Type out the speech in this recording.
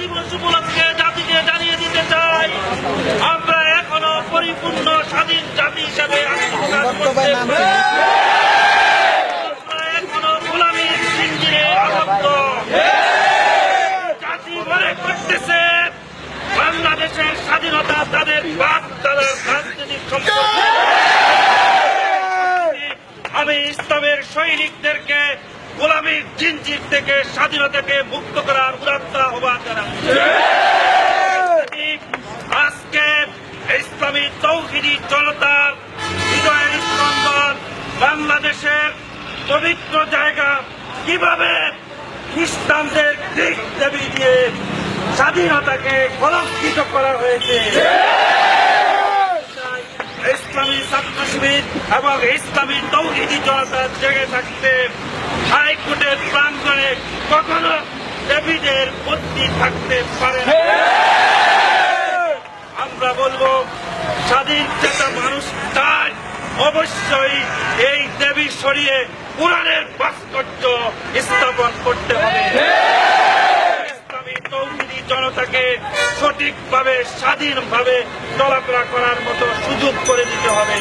দিবস উপলক্ষে জাতিকে জানিয়ে দিতে চাই। আমরা এখনও পরিপূর্ণ স্বাধীন জাতি হিসাবে আত্মপ্রকাশ করতে গোলামীর জিনজির থেকে স্বাধীনতাকে মুক্ত করার উদাত্ত আহ্বান জানাচ্ছি। আজকে ইসলামী তৌহিদি জনতার বিজয়ের স্পন্দন বাংলাদেশের পবিত্র জায়গা কীভাবে খ্রিস্টানদের দিক দেবী দিয়ে স্বাধীনতাকে কলঙ্কিত করা হয়েছে? এবং ইসলামী তৌহিদি জনতা জেগে থাকতে হাইকোর্টের প্রাঙ্গণে কখনো দেবীদের বদলি থাকতে পারে আমরা বলব, স্বাধীন চেতা মানুষ চায় অবশ্যই এই দেবী সরিয়ে কোরআনের ভাস্কর্য স্থাপন করতে হবে। ইসলামী তৌহিদি জনতাকে সঠিকভাবে, স্বাধীনভাবে চলাফেরা করার মতো সুযোগ করে দিতে হবে।